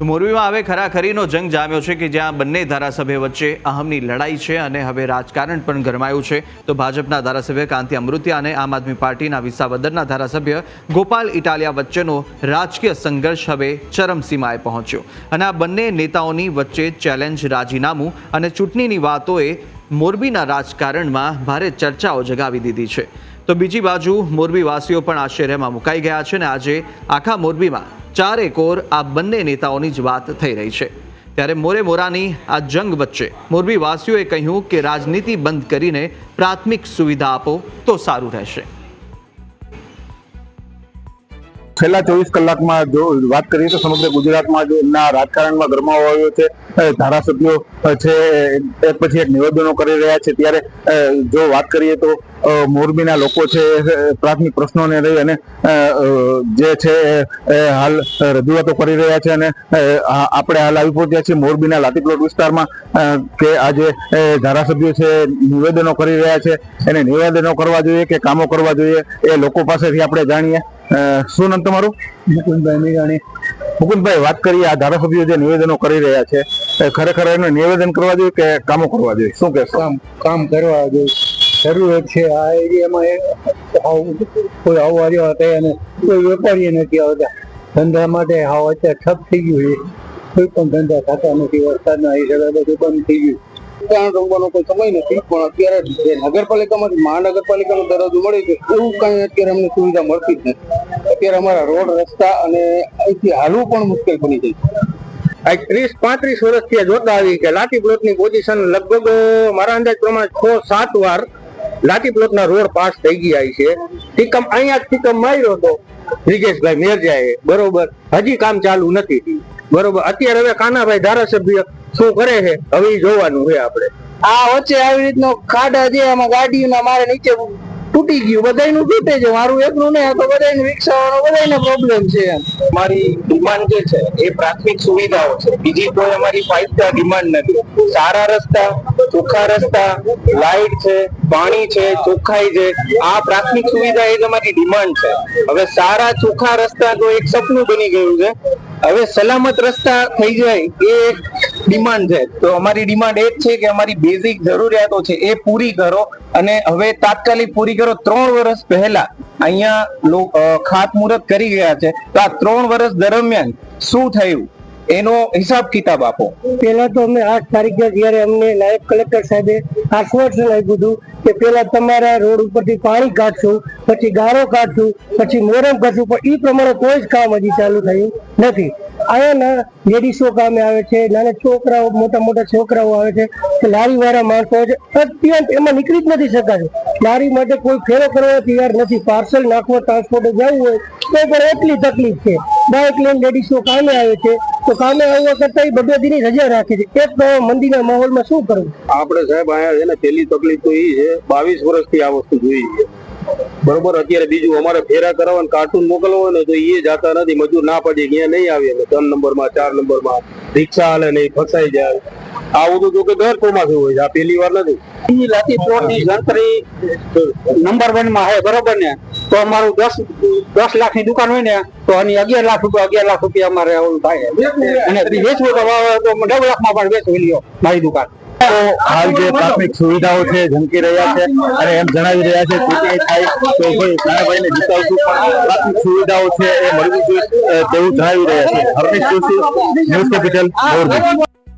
મોરબીમાં હવે ખરાખરીનો જંગ જામ્યો છે કે જ્યાં બંને ધારાસભ્ય વચ્ચે અહમની લડાઈ છે અને હવે રાજકારણ પણ ગરમાયું છે. તો ભાજપના ધારાસભ્ય કાંતિ અમૃતિયા અને આમ આદમી પાર્ટીના વિસાવદરના ધારાસભ્ય ગોપાલ ઇટાલિયા વચ્ચેનો રાજકીય સંઘર્ષ હવે ચરમસીમાએ પહોંચ્યો. અને આ બંને નેતાઓની વચ્ચે ચેલેન્જ રાજીનામું અને ચૂંટણીની વાતોએ મોરબીના રાજકારણમાં ભારે ચર્ચાઓ જગાવી દીધી છે. તો બીજી બાજુ મોરબીવાસીઓ પણ આશ્ચર્યમાં મુકાઈ ગયા છે અને આજે આખા મોરબીમાં ચારે કોર આ બંને નેતાઓની જ વાત થઈ રહી છે. ત્યારે મોરે મોરાની આ જંગ વચ્ચે મોરબીવાસીઓએ કહ્યું કે રાજનીતિ બંધ કરીને પ્રાથમિક સુવિધા આપો તો સારું રહેશે. છેલ્લા ચોવીસ કલાકમાં જો વાત કરીએ તો સમગ્ર ગુજરાતમાં જો એમના રાજકારણમાં ગરમાવો આવ્યો છે ધારાસભ્યો છે એક પછી એક નિવેદનો કરી રહ્યા છે. ત્યારે જો વાત કરીએ તો મોરબીના લોકો છે પ્રાથમિક પ્રશ્નોને લઈ અને જે છે હાલ રજૂઆતો કરી રહ્યા છે અને આપણે હાલ આવી પહોંચ્યા છીએ મોરબીના લાતીપ્લોટ વિસ્તારમાં કે આજે ધારાસભ્યો છે, નિવેદનો કરી રહ્યા છે. એને નિવેદનો કરવા જોઈએ કે કામો કરવા જોઈએ એ લોકો પાસેથી આપણે જાણીએ. શું નામ તમારું? મુકુંદભાઈ મેઘાણી. મુકુંદભાઈ વાત કરીએ આ ધારાસભ્યો જે નિવેદનો કરી રહ્યા છે ખરેખર એનું નિવેદન કરવા જોઈએ કે કામો કરવા જોઈએ? શું કે કામ કામ કરવા જોઈએ. જરૂરત છે. આ એરિયામાં એ કોઈ આવવા જેવા હતા અને કોઈ વેપારી નથી આવતા. ધંધા માટે હાવ અત્યારે ઠપ થઈ ગયું છે. કોઈ પણ ધંધા થતા નથી. વરસાદના હિસાબે બધું બંધ થઈ ગયું. ત્યાં રમવાનો કોઈ સમય નથી, પણ અત્યારે જે મહાનગરપાલિકાનો દરજ્જો મળે છે, એવું કાંઈ અત્યારે અમને સુવિધા મળતી જ નથી. અત્યારે અમારા રોડ, રસ્તા અને અહીંથી હાલવું પણ મુશ્કેલ બની જાય છે. ત્રીસ, પાંત્રીસ વર્ષથી જોતા આવી કે લાઠી પ્લોટની પોઝિશન લગભગ મારા અંદાજ પ્રમાણે છ, સાત વાર લાઠી પ્લોટના રોડ પાસ થઈ ગયા છે. ટીકમ અહીંયા ટીકમ માર્યો હતો. બ્રિજેશભાઈ મેરજાએ, બરોબર. હજી કામ ચાલુ નથી. બરોબર. અત્યારે હવે કાનાભાઈ ધારાસભ્ય શું કરે છે? હવે જોવાનું છે આપણે. આ વચ્ચે આવી રીતનો ખાડા છે એમાં ગાડીઓના મારે નીચે તૂટી ગયું. બધાયનું તૂટે છે. મારું એકનું નહીં તો બધાયને વિકસાવવાનો બધાયને પ્રોબ્લેમ છે અમારી ડિમાન્ડ જે છે એ પ્રાથમિક સુવિધાઓ છે. બીજી કોઈ અમારી ફાઈવ સ્ટાર ડિમાન્ડ નથી. સારા રસ્તા ચોખ્ખા રસ્તા લાઇટ છે પાણી છે ચોખ્ખાઈ છે. આ પ્રાથમિક સુવિધા એ જ અમારી ડિમાન્ડ છે. હવે સારા ચોખ્ખા રસ્તા તો એક સપનું બની ગયું છે. હવે સલામત રસ્તા થઈ જાય એ એક ડિમાન્ડ છે. તો અમારી ડિમાન્ડ એ જ છે કે અમારી બેઝિક જરૂરિયાતો છે એ પૂરી કરો અને હવે તાત્કાલિક પૂરી કરો. ત્રણ વર્ષ પહેલા અહીંયા ખાતમુહૂર્ત કરી ગયા છે. તો આ ત્રણ વર્ષ દરમિયાન શું થયું? એનો હિસાબ કિતાબ આપો. પેલા તો અમે આઠ તારીખે જયારે અમને નાયબ કલેક્ટર સાહેબે આશ્વાસન આપ્યું હતું કે પેલા તમારા રોડ ઉપરથી પાણી કાઢશું, પછી ગારો કાઢશું, પછી મોરમ કરશું પણ એ પ્રમાણે કોઈ જ કામ હજી ચાલુ થયું નથી. અહીંયાના લેડીસો કામે આવે છે, નાના છોકરાઓ, મોટા મોટા છોકરાઓ આવે છે કે લારીવાળા માણસો છે. અત્યંત એમાં નીકળી જ નથી શકાતું. લારી માટે કોઈ ફેરો કરવો તૈયાર નથી. પાર્સલ નાખવા ટ્રાન્સપોર્ટે જવું હોય, તો પણ એટલી તકલીફ છે. બાઇક લઈને લેડીસો કામે આવે છે, તો કામે આવવા કરતા બબે દીની રજા રાખે છે. એક તો મંદિરના માહોલમાં શું કરવું? આપણે સાહેબ અહીંયા છે પેલી તકલીફ તો એ છે, બાવીસ વર્ષથી આ વસ્તુ જોઈ છે. બરોબર અત્યારે બીજું અમારે ફેરા કરાવવા કાર્ટૂન મોકલવો હોય ને તો એ જાતા નથી મજૂર ના પડે અહીંયા નહીં આવે ને ત્રણ નંબરમાં ચાર નંબરમાં રિક્ષા હાલે નહીં ફસાઈ જાય. આવું તો જો કે દર ચોમાસું હોય છે આ પહેલી વાર નથી. પ્લોટની નંબર વનમાં હે બરોબર ને? તો અમારું દસ દસ લાખની દુકાન હોય ને તો આની અગિયાર લાખ રૂપિયા અગિયાર લાખ રૂપિયા અમારે ઓલું થાય અને વેચવું તો તો નવ લાખમાં પણ વેચવી લ્યો મારી દુકાન. હાલ જે પ્રાથમિક સુવિધાઓ છે ઝંકી રહ્યા છે અને એમ જણાવી રહ્યા છે ચૂંટણી થાય તો ભાઈ કાનાભાઈને જીતાવશું પણ પ્રાથમિક સુવિધાઓ છે એ મળવી જોઈએ તેવું જણાવી રહ્યા છે. Harmish Joshi news capital Morbi.